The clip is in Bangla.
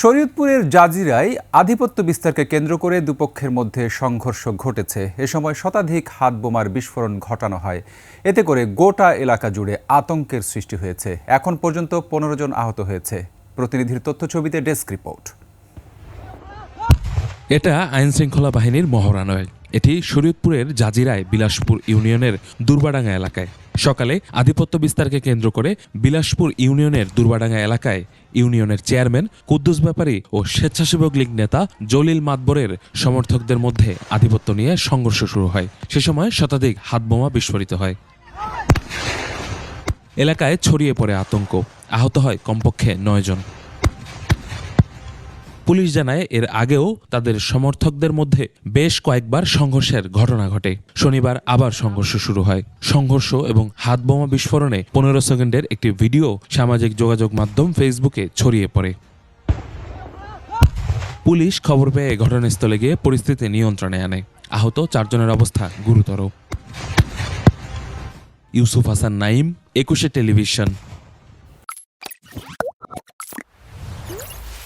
শরীয়তপুরের জাজিরায় আধিপত্য বিস্তারকে কেন্দ্র করে দুপক্ষের মধ্যে সংঘর্ষ ঘটেছে। এ সময় শতাধিক হাত বোমার বিস্ফোরণ ঘটানো হয়। এতে করে গোটা এলাকা জুড়ে আতঙ্কের সৃষ্টি হয়েছে। এখন পর্যন্ত পনেরো জন আহত হয়েছে। প্রতিনিধির তথ্য ছবিতে ডেস্ক রিপোর্ট। এটা আইনশৃঙ্খলা বাহিনীর মহড়া নয়। এটি শরীয়তপুরের জাজিরায় বিলাসপুর ইউনিয়নের দুর্বাডাঙ্গা এলাকায়। সকালে আধিপত্য বিস্তারকে কেন্দ্র করে বিলাসপুর ইউনিয়নের দুর্বাডাঙ্গা এলাকায় ইউনিয়নের চেয়ারম্যান, কুদ্দুস ব্যাপারী ও স্বেচ্ছাসেবক লীগ নেতা জলিল মাতবরের সমর্থকদের মধ্যে আধিপত্য নিয়ে সংঘর্ষ শুরু হয়। সে সময় শতাধিক হাতবোমা বিস্ফোরিত হয়। এলাকায় ছড়িয়ে পড়ে আতঙ্ক। আহত হয় কমপক্ষে নয় জন। পুলিশ জানায় এর আগেও তাদের সমর্থকদের মধ্যে বেশ কয়েকবার সংঘর্ষের ঘটনা ঘটে। শনিবার আবার সংঘর্ষ শুরু হয়। সংঘর্ষ এবং হাতবোমা বিস্ফোরণে পনেরো সেকেন্ডের একটি ভিডিও সামাজিক যোগাযোগ মাধ্যম ফেসবুকে ছড়িয়ে পড়ে। পুলিশ খবর পেয়ে ঘটনাস্থলে গিয়ে পরিস্থিতি নিয়ন্ত্রণে আনে। আহত চারজনের অবস্থা গুরুতর। ইউসুফ হাসান নাইম একুশে টেলিভিশন।